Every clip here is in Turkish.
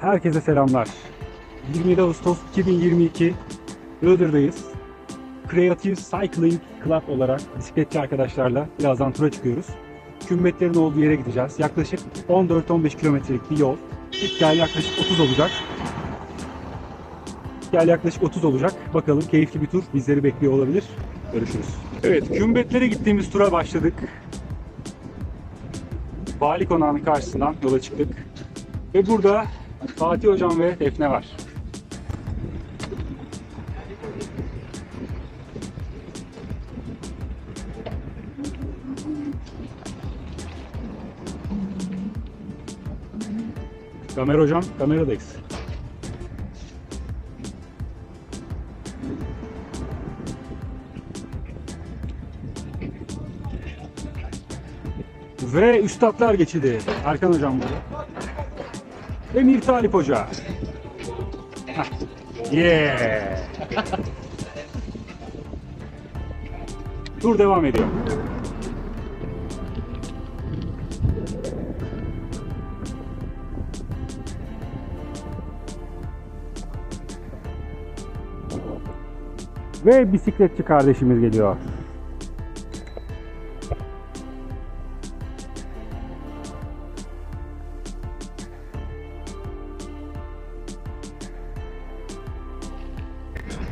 Herkese selamlar. 27 Ağustos 2022 Iğdır'dayız. Creative Cycling Club olarak bisikletçi arkadaşlarla birazdan tura çıkıyoruz. Kümbetlerin olduğu yere gideceğiz. Yaklaşık 14-15 kilometrelik bir yol. İlk gel yaklaşık 30 olacak. Gel yaklaşık 30 olacak. Bakalım keyifli bir tur bizleri bekliyor olabilir. Görüşürüz. Evet, kümbetlere gittiğimiz tura başladık. Vali Konağı'nın karşısından yola çıktık. Ve burada Fatih Hocam ve Defne var. Kamer hocam, kameradayız. Ve üstadlar geçidi. Erkan hocam burada. Ve Mir Talip Hoca. Yeah. Tur devam ediyor. Ve bisikletçi kardeşimiz geliyor.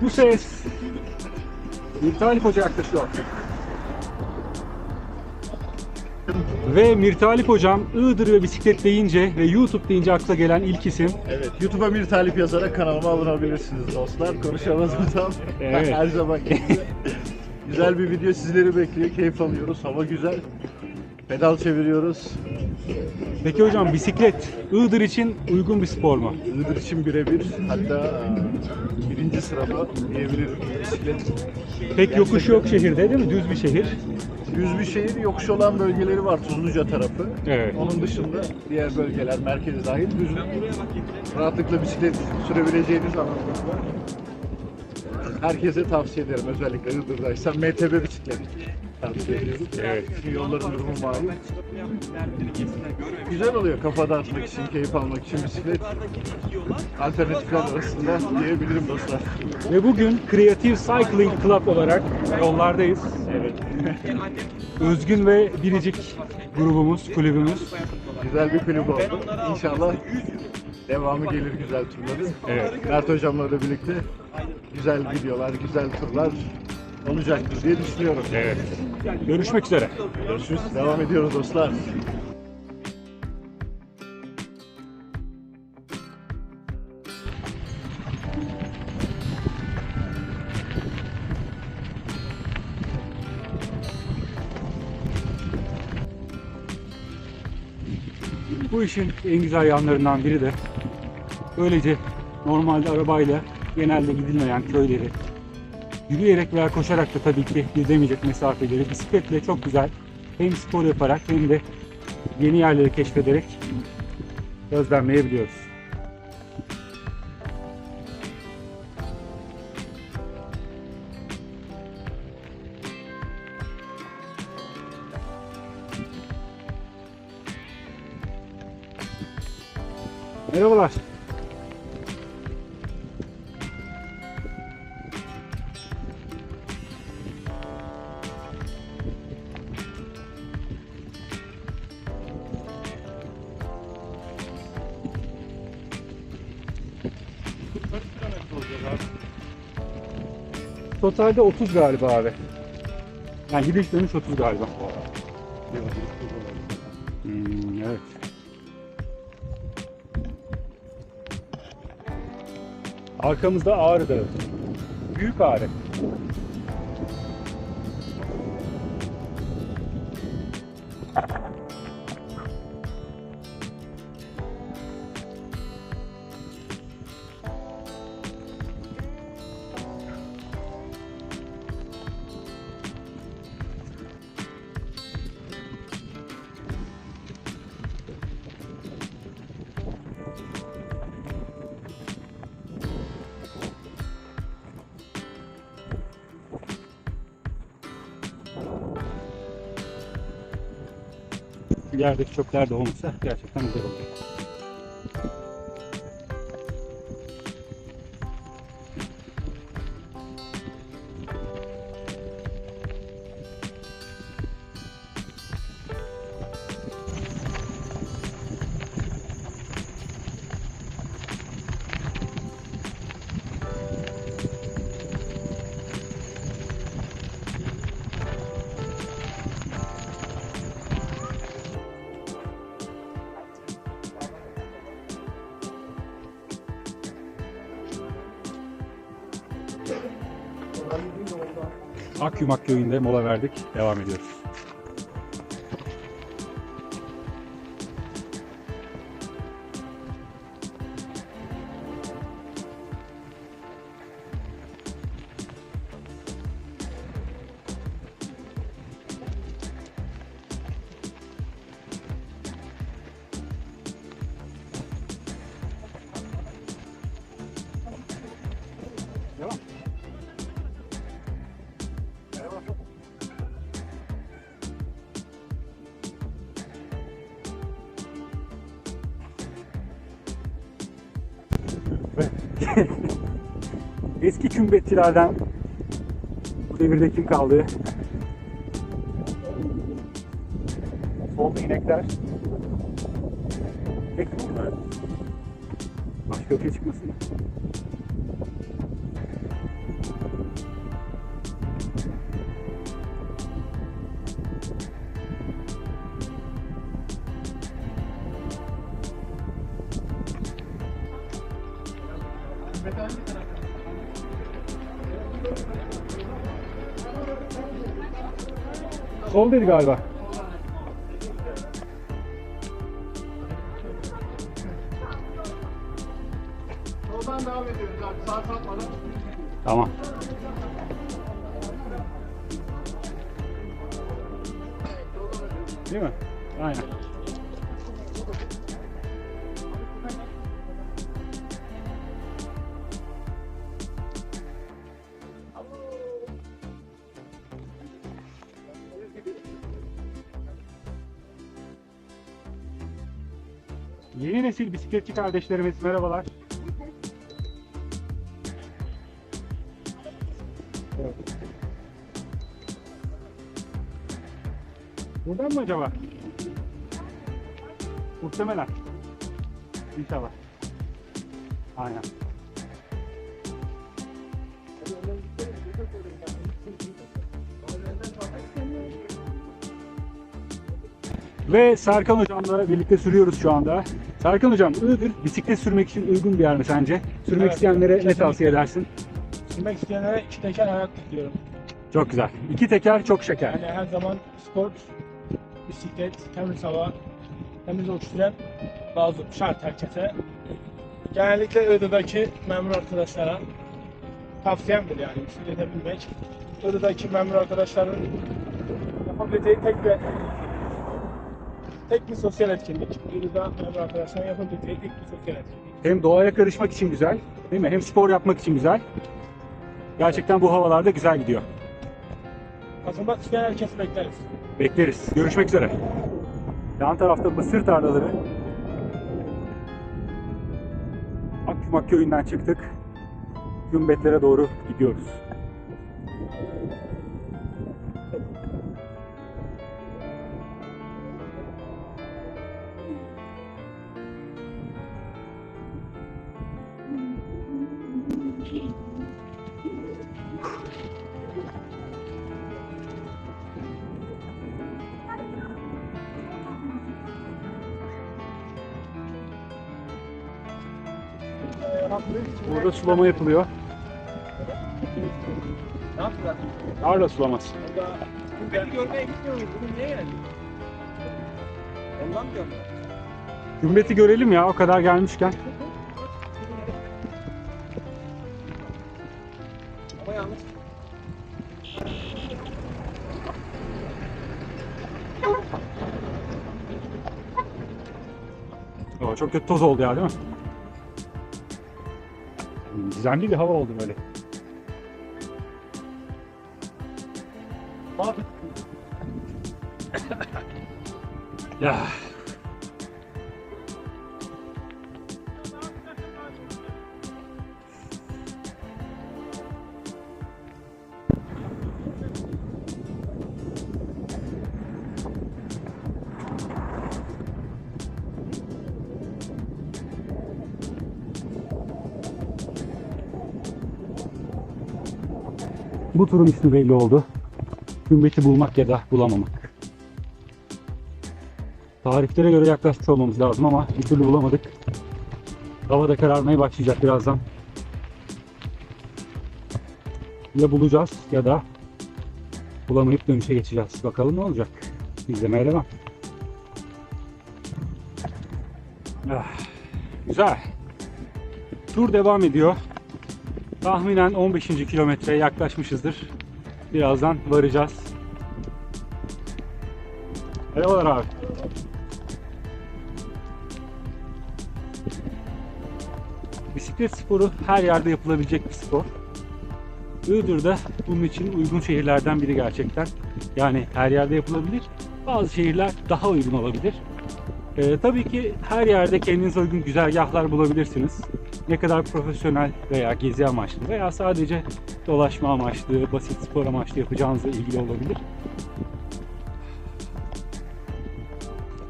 Bu ses Mirtalip Hoca yaklaşıyor. Ve Mirtalip Hocam Iğdır ve bisiklet deyince ve YouTube deyince akla gelen ilk isim. Evet, YouTube'a bir talip yazarak kanalıma abone olabilirsiniz dostlar. Konuşamadım tam. Evet. Her zaman güzel bir video sizleri bekliyor. Keyif alıyoruz. Hava güzel. Pedal çeviriyoruz. Peki hocam bisiklet Iğdır için uygun bir spor mu? Iğdır için birebir. Hatta birinci sırada diyebilirim bisiklet. Pek yokuş yok şehirde değil mi? Düz bir şehir. Düz bir şehir, yokuş olan bölgeleri var Tuzluca tarafı. Evet. Onun dışında diğer bölgeler, merkezi dahil düz. Rahatlıkla bisiklet sürebileceğiniz alanlar var. Herkese tavsiye ederim özellikle Iğdır'daysan MTB bisiklet tavsiye ediyorum. Evet. Çünkü yolların durumu malum. Güzel oluyor kafa dağıtmak için, keyif almak için bisiklet. Alternatifler arasında diyebilirim dostlar. Ve bugün Creative Cycling Club olarak yollardayız. Evet. Özgün ve Biricik grubumuz, kulübümüz. Güzel bir kulüp oldu. İnşallah devamı gelir güzel turların. Evet. Mert hocamla da birlikte güzel videolar, güzel turlar olacaktır diye düşünüyorum. Evet. Görüşmek üzere. Görüşürüz. Devam ediyoruz dostlar. Bu işin en güzel yanlarından biri de böylece normalde arabayla genelde gidilmeyen köyleri yürüyerek veya koşarak da tabii ki gidemeyecek mesafeleri bisikletle çok güzel hem spor yaparak hem de yeni yerleri keşfederek gözlemleyebiliyoruz. Merhabalar. Totalde 30 galiba abi. Yani gidiş dönüş 30 galiba. Hmm, evet. Arkamızda Ağrı Dağı. Büyük Ağrı. Yerdeki çöpler de olmasa gerçekten güzel olur. Akyumak köyünde mola verdik. Devam ediyoruz. Devam. eski kümbetçilerden bu devirde kim kaldı? Solda inekler. Tek mi? Başka öteye çıkmasın. Sol dedi galiba. Soldan devam ediyoruz abi. Sağ sapmadan. Tamam. Değil mi? Aynen. Yeni nesil bisikletçi kardeşlerimiz merhabalar. Buradan mı acaba? Muhtemelen. İnşallah. Aynen. Ve Serkan Hocam'la birlikte sürüyoruz şu anda. Serkan Hocam, Iğdır bisiklet sürmek için uygun bir yer mi sence? Sürmek Evet, isteyenlere ne kesinlikle. tavsiye edersin? Sürmek isteyenlere iki teker ayak diyorum. Çok güzel. İki teker çok şeker. Yani her zaman spor, bisiklet, temiz hava, temiz oksijen lazım, şart herkese. Genellikle Iğdır'daki memur arkadaşlara tavsiyemdir yani bisiklete binmek. Iğdır'daki memur arkadaşların yapabileceği tek bir tek bir sosyal etkinlik. Iğdır'da memur arkadaşların yapabileceği tek bir sosyal etkinlik. Hem doğaya karışmak için güzel, değil mi? Hem spor yapmak için güzel. Gerçekten bu havalarda güzel gidiyor. Katılmak isteyen herkesi bekleriz. Bekleriz. Görüşmek üzere. Yan tarafta mısır tarlaları. Akkumak köyünden çıktık. Gümbetlere doğru gidiyoruz. Burada sulama yapılıyor. Ne yaptılar? Tarla sulaması. Beni görmeye gitmiyor muyuz? Bugün niye geldin? Ondan diyorum ben. Gümbeti görelim ya o kadar gelmişken. Ama yalnız çok kötü toz oldu ya değil mi? Gizemli bir hava oldu böyle. Ya. Bu turun ismi belli oldu. Gümbeti bulmak ya da bulamamak. Tariflere göre yaklaşmış olmamız lazım ama bir türlü bulamadık. Hava da kararmaya başlayacak birazdan. ya bulacağız ya da bulamayıp dönüşe geçeceğiz. Bakalım ne olacak. İzlemeye devam. Ah, güzel. Tur devam ediyor. Tahminen 15. kilometreye yaklaşmışızdır. Birazdan varacağız. Merhabalar abi. Bisiklet sporu her yerde yapılabilecek bir spor. Iğdır da bunun için uygun şehirlerden biri gerçekten. Yani her yerde yapılabilir. Bazı şehirler daha uygun olabilir. Ee, tabii ki her yerde kendinize uygun güzergahlar bulabilirsiniz. Ne kadar profesyonel veya gezi amaçlı veya sadece dolaşma amaçlı, basit spor amaçlı yapacağınızla ilgili olabilir.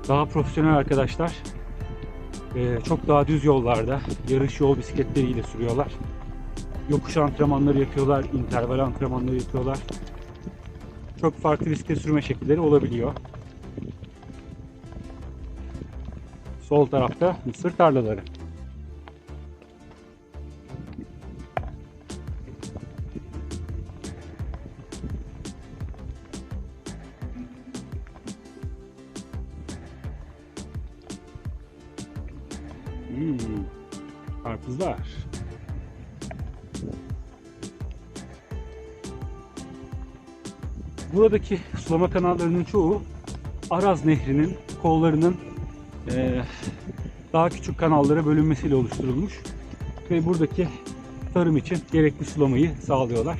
Daha profesyonel arkadaşlar e, çok daha düz yollarda yarış yol bisikletleriyle sürüyorlar. Yokuş antrenmanları yapıyorlar, interval antrenmanları yapıyorlar. Çok farklı bisiklet sürme şekilleri olabiliyor. Sol tarafta mısır tarlaları. Buradaki sulama kanallarının çoğu Araz Nehri'nin kollarının eee, daha küçük kanallara bölünmesiyle oluşturulmuş ve buradaki tarım için gerekli sulamayı sağlıyorlar.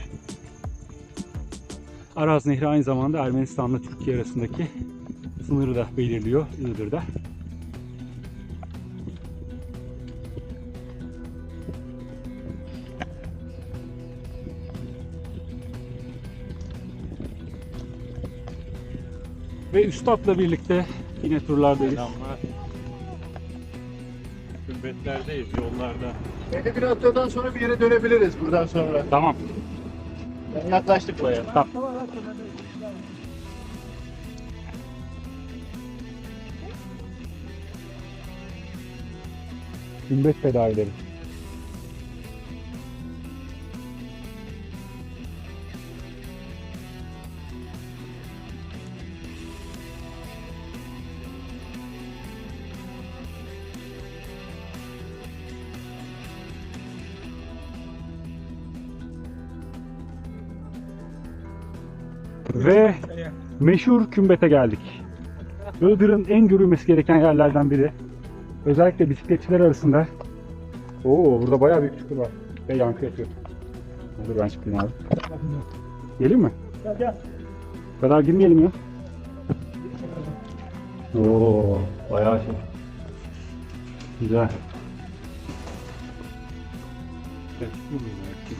Araz Nehri aynı zamanda Ermenistan'la Türkiye arasındaki sınırı da belirliyor Iğdır'da. Ve Üstad'la birlikte yine turlardayız. Selamlar. Kümbetlerdeyiz yollarda. Belli bir noktadan sonra bir yere dönebiliriz buradan sonra. Tamam. Yani yaklaştık baya. Gümbet fedaileri. Meşhur kümbete geldik. Iğdır'ın en görülmesi gereken yerlerden biri. Özellikle bisikletçiler arasında. Oo burada bayağı büyük çukur var. Ve yankı yapıyor. Dur ben çıkayım abi. Gelin mi? Gel gel. Bu kadar girmeyelim ya. Oo bayağı şey. Güzel.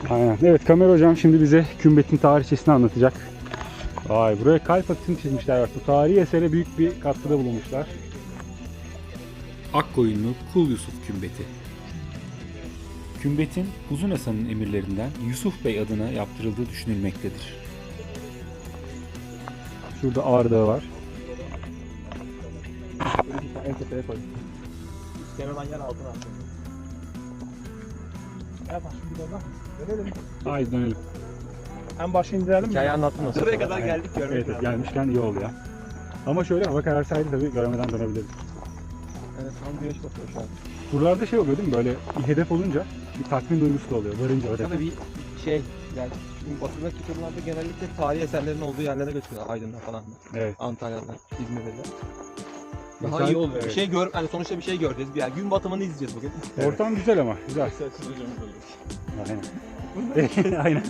Aynen. Evet Kamer hocam şimdi bize kümbetin tarihçesini anlatacak. Vay buraya kalp atısını çizmişler bak. Bu tarihi esere büyük bir katkıda bulunmuşlar. Akkoyunlu Kul Yusuf Kümbeti. Kümbetin Uzun Hasan'ın emirlerinden Yusuf Bey adına yaptırıldığı düşünülmektedir. Şurada Ağrı Dağı var. En tepeye koy. Olan yer altına at. Gel bak şimdi. Dönelim. Haydi dönelim. En başa indirelim mi? Hikaye nasıl? Buraya kadar geldik görmek Evet, evet lazım. gelmişken iyi oldu ya. Ama şöyle hava kararsaydı tabii görmeden dönebiliriz. Evet tam güneş batıyor şu an. Buralarda şey oluyor değil mi? Böyle bir hedef olunca bir tatmin duygusu da oluyor. Varınca öyle. Tabii bir şey yani şimdi batıdaki turlarda genellikle tarihi eserlerin olduğu yerlere götürüyorlar. Aydın'da falan. Evet. Antalya'da, İzmir'de de. Daha Mesela- iyi oluyor. evet. Bir şey gör, yani sonuçta bir şey göreceğiz. Bir yer. Gün batımını izleyeceğiz bugün. Ortam güzel ama. Güzel. Aynen. Aynen.